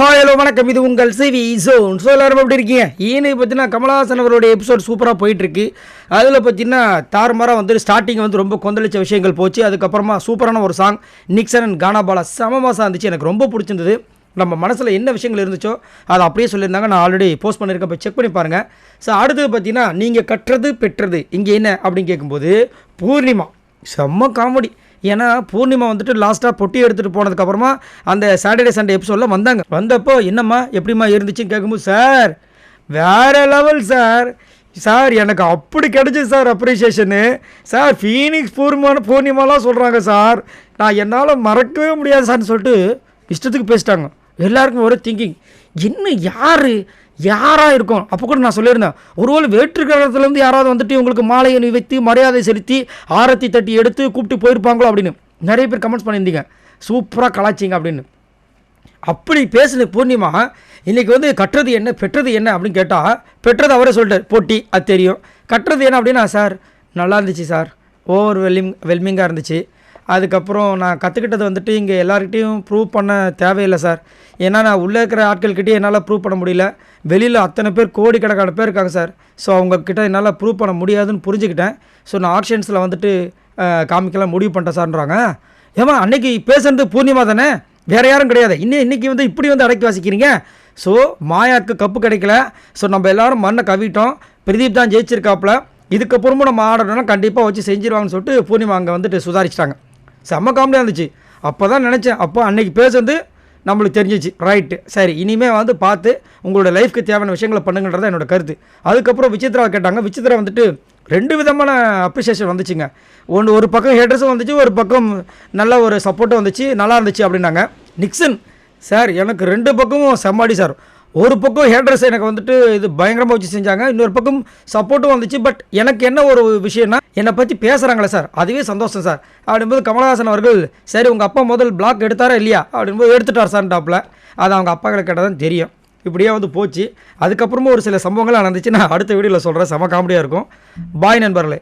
Hi hello வணக்கம். இது உங்கள் சிவி ஜோன் ஸோ எல்லாரும் எப்படி இருக்கீங்க? ஈனு பார்த்தீங்கன்னா கமலஹாசன் அவருடைய எபிசோட் சூப்பராக போயிட்டுருக்கு. அதில் பார்த்தீங்கன்னா தாறுமாறாக வந்து ஸ்டார்டிங் வந்து ரொம்ப கொந்தளிச்ச விஷயங்கள் போச்சு. அதுக்கப்புறமா சூப்பரான ஒரு சாங் நிக்சன் அண்ட் கானாபாலா செம மாதம் இருந்துச்சு. எனக்கு ரொம்ப பிடிச்சிருந்தது. நம்ம மனசில் என்ன விஷயங்கள் இருந்துச்சோ அதை அப்படியே சொல்லியிருந்தாங்க. நான் ஆல்ரெடி போஸ்ட் பண்ணியிருக்கேன். போய் செக் பண்ணி பாருங்கள் ஸோ அடுத்தது பார்த்தீங்கன்னா நீங்கள் கட்டுறது பெற்றது இங்கே என்ன அப்படின்னு கேட்கும்போது பூர்ணிமா. செம்ம காமெடி ஏன்னா பூர்ணிமா வந்துட்டு லாஸ்ட்டாக பொட்டி எடுத்துகிட்டு போனதுக்கப்புறமா அந்த சாட்டர்டே சண்டே எபிசோடில் வந்தாங்க. வந்தப்போ என்னம்மா எப்படிம்மா இருந்துச்சுன்னு கேட்கும்போது சார் வேறு லெவல் சார். சார் எனக்கு அப்படி கிடச்சிது சார் அப்ரிசியேஷனு சார் ஃபீனிக்ஸ் பூர்ணிமான பூர்ணிமாலாம் சொல்கிறாங்க சார். நான் என்னால் மறக்கவே முடியாது சார்னு சொல்லிட்டு இஷ்டத்துக்கு பேசிட்டாங்க. எல்லாருக்கும் ஒரே திங்கிங் என்ன யார்? யாராக இருக்கும்? அப்போ கூட நான் சொல்லியிருந்தேன். ஒருவேளை வேற்று கிரகத்துலேருந்து யாராவது வந்துட்டு உங்களுக்கு மாலையை வைத்து மரியாதை செலுத்தி ஆரத்தி தட்டி எடுத்து கூப்பிட்டு போயிருப்பாங்களோ அப்படின்னு. நிறைய பேர் கமெண்ட்ஸ் பண்ணியிருந்தீங்க. சூப்பராக கலாச்சிங்க அப்படின்னு. அப்படி பேசின பூர்ணிமா இன்றைக்கி வந்து கட்டுறது என்ன? பெற்றது என்ன? அப்படின்னு கேட்டால் பெற்றது அவரே சொல்லிட்டார். போட்டி அது தெரியும். கட்டுறது என்ன அப்படின்னா சார் நல்லா இருந்துச்சு சார். ஓவர் வெல்லிங் வெல்மிங்காக இருந்துச்சு. அதுக்கப்புறம் நான் கற்றுக்கிட்டது வந்துட்டு இங்கே எல்லார்கிட்டையும் ப்ரூவ் பண்ண தேவையில்லை சார் ஏன்னா நான் உள்ளே இருக்கிற ஆட்கள்கிட்டயே என்னால் ப்ரூவ் பண்ண முடியல. வெளியில் அத்தனை பேர் கோடிக்கணக்கான பேர் இருக்காங்க சார் ஸோ அவங்கக்கிட்ட என்னால் ப்ரூவ் பண்ண முடியாதுன்னு புரிஞ்சுக்கிட்டேன். ஸோ நான் ஆக்ஷன்ஸில் வந்துட்டு காமிக்கலாம் முடிவு பண்ணிட்டேன் சார்ன்றாங்க ஏமா அன்னைக்கு பேசுறது பூர்ணிமா தானே? வேறு யாரும் கிடையாது. இன்னும் இன்றைக்கி வந்து இப்படி வந்து அடக்கி வாசிக்கிறீங்க? ஸோ மாயாக்கு கப்பு கிடைக்கல. ஸோ நம்ம எல்லோரும் மண்ணை கவிட்டோம். பிரதீப் தான் ஜெயிச்சிருக்காப்புல. இதுக்கப்புறமும் நம்ம ஆடணும்னா கண்டிப்பாக வச்சு செஞ்சிருவாங்கன்னு சொல்லிட்டு பூர்ணிமா அங்கே வந்துட்டு சுதாரிச்சிட்டாங்க. செம்ம காமெடியாக இருந்துச்சு. அப்போ தான் நினச்சேன் அப்போ அன்றைக்கி பேசுறது நம்மளுக்கு தெரிஞ்சிச்சு. ரைட்டு சரி இனிமேல் வந்து பார்த்து உங்களோட லைஃப்க்கு தேவையான விஷயங்களை பண்ணுங்கன்றது என்னோட கருத்து. அதுக்கப்புறம் விசித்ராவை கேட்டாங்க. விசித்ரா வந்துட்டு ரெண்டு விதமான அப்ரிசியேஷன் வந்துச்சுங்க. ஒன்று ஒரு பக்கம் ஹெட்ரஸும் வந்துச்சு ஒரு பக்கம் நல்ல ஒரு சப்போர்ட்டும் வந்துச்சு நல்லா இருந்துச்சு அப்படின்னாங்க. நிக்சன் சார் எனக்கு ரெண்டு பக்கமும் செம்மாடி சார் ஒரு பக்கம் ஹேட்ரஸ் எனக்கு வந்துட்டு இது பயங்கரமாக வச்சு செஞ்சாங்க இன்னொரு பக்கம் சப்போர்ட்டும் வந்துச்சு. பட் எனக்கு என்ன ஒரு விஷயம்னா என்னை பற்றி பேசுகிறாங்களே சார் அதுவே சந்தோஷம் சார் அப்படின்போது கமலஹாசன் அவர்கள் சரி உங்கள் அப்பா முதல் பிளாக் எடுத்தாரா இல்லையா? அப்படின்போது எடுத்துட்டார் சார் டாப்பில் அது அவங்க அப்பா கிட்ட கேட்டால் தான் தெரியும். இப்படியே வந்து போச்சு. அதுக்கப்புறமா ஒரு சில சம்பவங்கள் நடந்துச்சு. நான் அடுத்த வீடியோவில் சொல்கிறேன் செம காமெடியாக இருக்கும். பாய் நண்பர்களே.